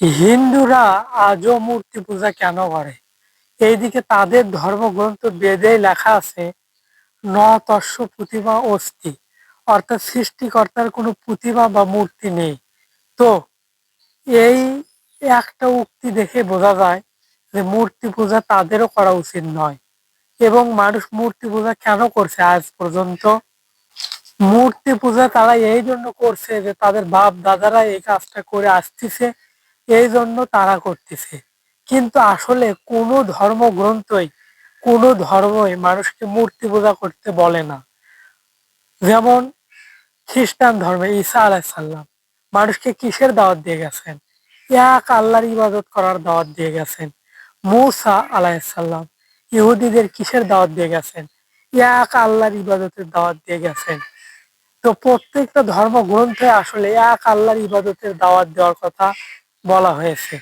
হিন্দুরা আজও মূর্তি পূজা কেন করে? এইদিকে তাদের ধর্মগ্রন্থ বেদে লেখা আছে, ন তস্য প্রতিমা অস্থি অর্থাৎ সৃষ্টিকর্তার কোনো প্রতিমা বা মূর্তি নেই। তো এই একটা উক্তি দেখে বোঝা যায় যে মূর্তি পূজা তাদেরও করা উচিত নয়। এবং মানুষ মূর্তি পূজা কেন করছে আজ পর্যন্ত? মূর্তি পূজা তারা এই জন্য করছে যে তাদের বাপ দাদারা এই কাজটা করে আসতেছে এই জন্য তারা করতেছে। কিন্তু আসলে কোনো ধর্মগ্রন্থই, কোনো ধর্মই মানুষকে মূর্তি পূজা করতে বলে না। যেমন খ্রিস্টান ধর্মে ঈসা আলাইসাল্লাম মানুষকে কিসের দাওয়াত দিয়ে গেছেন? এক আল্লাহর ইবাদত করার দাওয়াত দিয়ে গেছেন। মৌসা আলাইসাল্লাম ইহুদিদের কিসের দাওয়াত দিয়ে গেছেন? এক আল্লাহর ইবাদতের দাওয়াত দিয়ে গেছেন। তো প্রত্যেকটা ধর্মগ্রন্থে আসলে এক আল্লাহর ইবাদতের দাওয়াত দেওয়ার কথা বলা হয়েছে।